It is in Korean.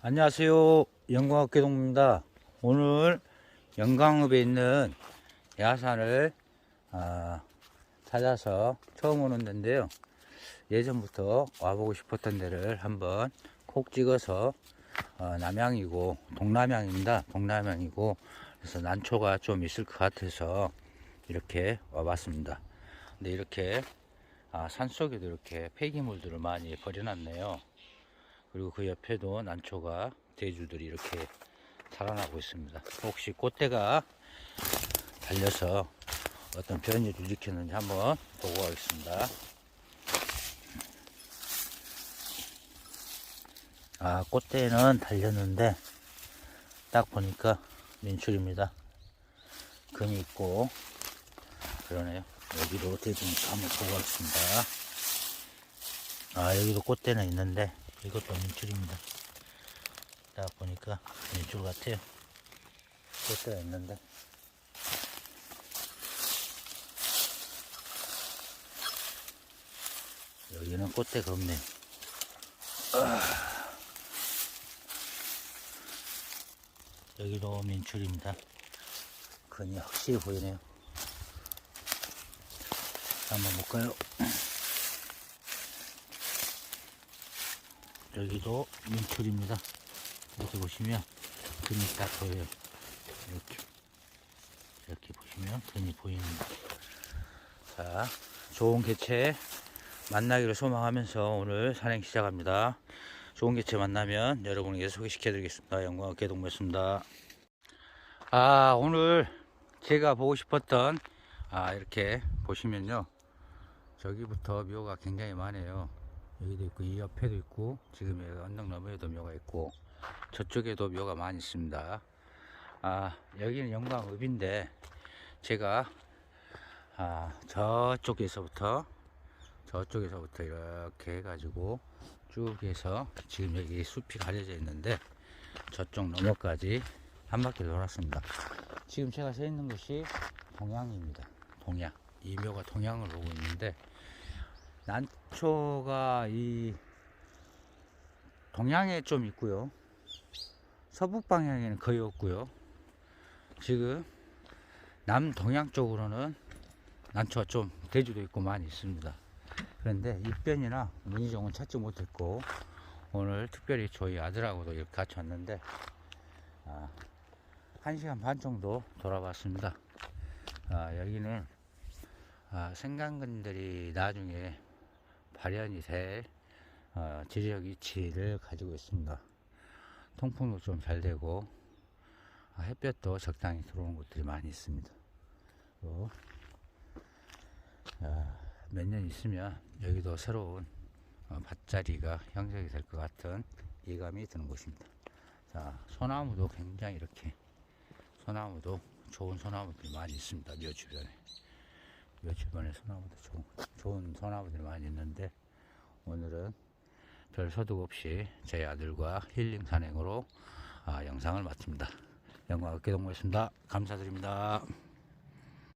안녕하세요. 영광학교동입니다. 오늘 영광읍에 있는 야산을 아, 찾아서 처음 오는 데인데요. 예전부터 와보고 싶었던 데를 한번 콕 찍어서 어, 남양이고 동남양입니다. 동남양이고 그래서 난초가 좀 있을 것 같아서 이렇게 와봤습니다. 근데 이렇게 아, 산속에도 이렇게 폐기물들을 많이 버려놨네요. 그리고 그 옆에도 난초가 대주들이 이렇게 자라나고 있습니다. 혹시 꽃대가 달려서 어떤 변이를 일으켰는지 한번 보고 가겠습니다. 아, 꽃대는 달렸는데 딱 보니까 민출입니다. 근이 있고 그러네요. 여기도 대주니까 한번 보고 가겠습니다. 아, 여기도 꽃대는 있는데 이것도 민출입니다. 딱 보니까 민출 같아요. 꽃대가 있는데. 여기는 꽃대가 없네. 아. 여기도 민출입니다. 근이 확실히 보이네요. 한번 볼까요? 여기도 민출입니다. 이렇게 보시면 근이 딱 보여요. 이렇게. 이렇게 보시면 근이 보입니다. 자, 좋은 개체 만나기를 소망하면서 오늘 산행 시작합니다. 좋은 개체 만나면 여러분에게 소개시켜 드리겠습니다. 영광 개동매입니다. 아, 오늘 제가 보고 싶었던 아, 이렇게 보시면요. 저기부터 묘가 굉장히 많아요. 여기도 있고 이 옆에도 있고 지금 여기 언덕 너머에도 묘가 있고 저쪽에도 묘가 많이 있습니다. 아 여기는 영광읍인데 제가 아 저쪽에서부터 저쪽에서부터 이렇게 해가지고 쭉 해서 지금 여기 숲이 가려져 있는데 저쪽 너머까지 한 바퀴 돌았습니다. 지금 제가 서 있는 곳이 동양입니다. 동양. 이 묘가 동양을 보고 있는데 난초가 이 동양에 좀 있고요. 서북 방향에는 거의 없고요. 지금 남동양 쪽으로는 난초가 좀 대주도 있고 많이 있습니다. 그런데 입변이나 문희종은 찾지 못했고 오늘 특별히 저희 아들하고도 이렇게 같이 왔는데 아, 1시간 반 정도 돌아봤습니다. 아, 여기는 아, 생강근들이 나중에 발현이 될 어, 지리적 위치를 가지고 있습니다. 통풍도 좀 잘 되고 아, 햇볕도 적당히 들어오는 곳들이 많이 있습니다. 몇년 있으면 여기도 새로운 어, 밭자리가 형성이 될 것 같은 예감이 드는 곳입니다. 자, 소나무도 굉장히 이렇게 소나무도 좋은 소나무들이 많이 있습니다. 묘 주변에. 묘 주변에 소나무도 좋은, 좋은 소나무들이 많이 있는데 오늘은 별 소득 없이 제 아들과 힐링 산행으로 아, 영상을 마칩니다. 영광 얻게 동무였습니다. 감사드립니다.